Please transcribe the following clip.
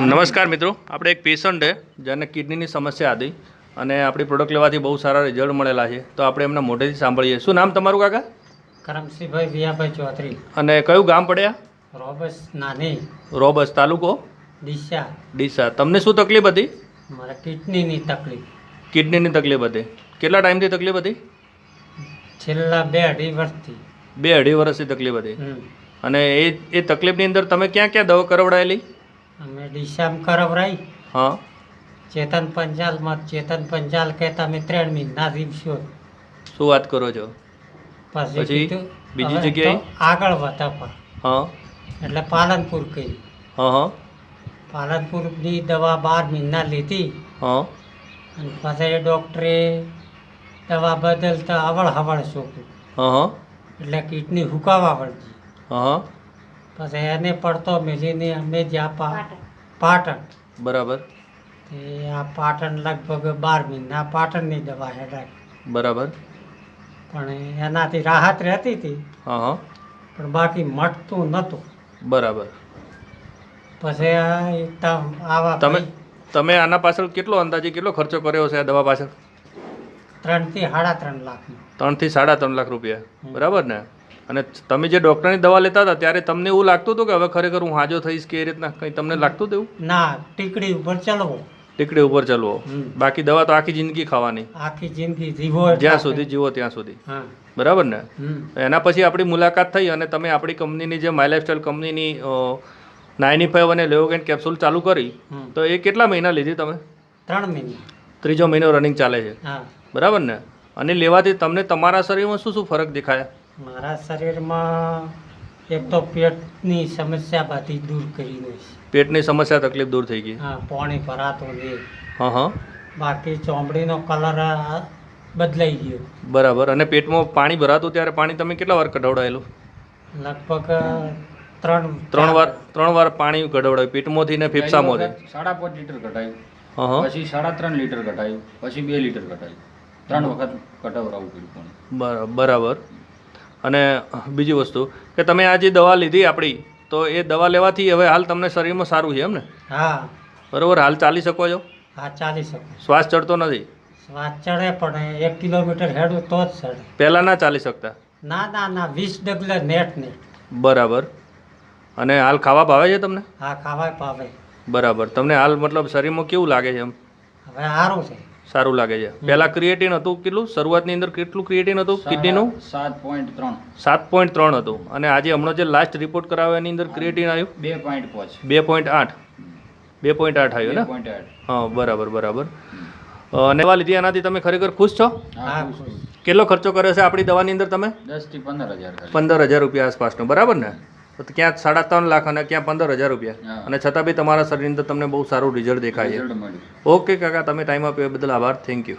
નમસ્કાર મિત્રો. આપણે એક પેશન્ટ છે જેને કિડનીની સમસ્યા હતી અને આપણી પ્રોડક્ટ લેવાથી બહુ સારા રિઝલ્ટ મળેલા છે. તો આપણે એમના મોઢેથી સાંભળીએ. શું નામ તમારું કાકા? કરમસિંહભાઈ વિયાભાઈ ચૌધરી. અને કયું ગામ પડ્યા? રોબસ નાની. રોબસ તાલુકો? ડીસા. ડીસા. તમને શું તકલીફ હતી? મારા કિડનીની તકલીફ. કિડનીની તકલીફ હતી. કેટલા ટાઈમથી તકલીફ હતી? છેલ્લા બે અઢી વર્ષથી. બે અઢી વર્ષથી તકલીફ હતી. અને એ એ તકલીફની અંદર તમે ક્યાં ક્યાં દવા કરાવડાયેલી? અમે ડીસામાં કરવરાઈ હા. ચેતન પંચાલમાં ચેતન પંચાલ કહેતા મેં ત્રણ મહિના દિવસો શું વાત કરો છો? પછી કીધું, બીજી હવે જગ્યાએ? તો આગળ વધતા પણ. હા. એટલે પાલનપુર કહી હા હા. પાલનપુરની દવા બાર મહિના લીધી. હા. અને પછી ડૉક્ટરે દવા બદલતા અવળ હવળ શોખ્યું હા હા. એટલે કિડની હુકાવા વળગી. હા હા. પછી એને પડતો મેલીને અમે જ્યાં પાટણ. બરાબર. તે આ પાટણ લગભગ બાર મહિના પાટણની દવા હેઠળ બરાબર. પણ એનાથી રાહત રહેતી હતી. હા હા. પણ બાકી મટતું નહોતું. બરાબર. પછી આ એકદમ આવા તમે તમે આના પાછળ કેટલો અંદાજે કેટલો ખર્ચો કર્યો છે આ દવા પાછળ? ત્રણથી સાડા ત્રણ લાખ ત્રણથી સાડા ત્રણ લાખ રૂપિયા. બરાબર ને? અને તમે જે ડૉક્ટરની દવા લેતા હતા ત્યારે તમને એવું લાગતું હતું કે હવે ખરેખર હું હાજો થઈશ કે એ રીતના કંઈ તમને લાગતું હતું ના ટીકડી ઉપર ચાલો ટીકડી ઉપર ચાલવો. બાકી દવા તો આખી જિંદગી ખાવાની. આખી જિંદગી જીવો જ્યાં સુધી જીવો ત્યાં સુધી. બરાબર ને? એના પછી આપણી મુલાકાત થઈ અને તમે આપણી કંપનીની જે માય લાઇફસ્ટાઈલ કંપનીની નાઇની ફાઈવ અને લેવોગેન કેપ્સ્યુલ ચાલુ કરી તો એ કેટલા મહિના લીધી તમે? ત્રણ મહિના. ત્રીજો મહિનો રનિંગ ચાલે છે. બરાબર ને? અને લેવાથી તમને તમારા શરીરમાં શું શું ફરક દેખાયા? મારા શરીરમાં એક તો પેટની સમસ્યા બધી દૂર કરી દઈશ પેટની સમસ્યા તકલીફ દૂર થઈ ગઈ? હા પાણી ભરાતો નહીં હા હા. બાકી ચોમડીનો કલર આ બદલાઈ ગયો. બરાબર. અને પેટમાં પાણી ભરાતું ત્યારે પાણી તમે કેટલા વાર કઢાવડાયેલું? લગભગ ત્રણ ત્રણ વાર ત્રણ વાર પાણી કઢાવડાયું પેટમાંથી ને ફેફસામાંથી સાડા પાંચ લીટર ઘટાયું હા હા. પછી સાડા ત્રણ લીટર ઘટાયું પછી બે લીટર ઘટાયું ત્રણ વખત કટાવરાવું પડ્યું પાણી. બરાબર. અને બીજી વસ્તુ કે તમે આ જે દવા લીધી આપણી તો એ દવા લેવાથી હવે હાલ તમને શરીરમાં સારું છે એમ ને? હા. બરાબર? હાલ ચાલી શકો છો? હા ચાલી શકો. શ્વાસ ચડતો નથી? શ્વાસ ચડે પણ એક કિલોમીટર હેડું તો જ ચડે. પહેલાં ના ચાલી શકતા? ના ના ના વીસ ડગલા નેટ નેટ બરાબર. અને હાલ ખાવા ભાવે છે તમને? હા ખાવા ભાવે. બરાબર. તમને હાલ મતલબ શરીરમાં કેવું લાગે છે એમ? હવે સારું છે. સારું લાગે છે. પહેલાં ક્રિએટિન હતું કેટલું? શરૂઆતની અંદર કેટલું ક્રિએટિન હતું? કિડનીનું? સાત પોઈન્ટ ત્રણ. સાત પોઈન્ટ ત્રણ હતું. અને આજે હમણાં જે લાસ્ટ રિપોર્ટ કરાવ્યો એની અંદર ક્રિએટિન આવ્યું? બે પોઈન્ટ પાંચ. બે પોઈન્ટ આઠ. બે પોઈન્ટ આઠ આવ્યું ને? હા બરાબર બરાબર. અને દવા લીધી એનાથી તમે ખરેખર ખુશ છો? કેટલો ખર્ચો કર્યો છે આપણી દવાની અંદર તમે? દસથી પંદર હજાર પંદર હજાર રૂપિયા આસપાસનો. બરાબર ને? ક્યાં સાડા ત્રણ લાખ અને ક્યાં પંદર હજાર રૂપિયા. અને છતાં બી તમારા શરીરની અંદર તમને બહુ સારું રિઝલ્ટ દેખાય છે. ઓકે કાકા તમે ટાઈમ આપ્યો એ બદલ આભાર. Thank you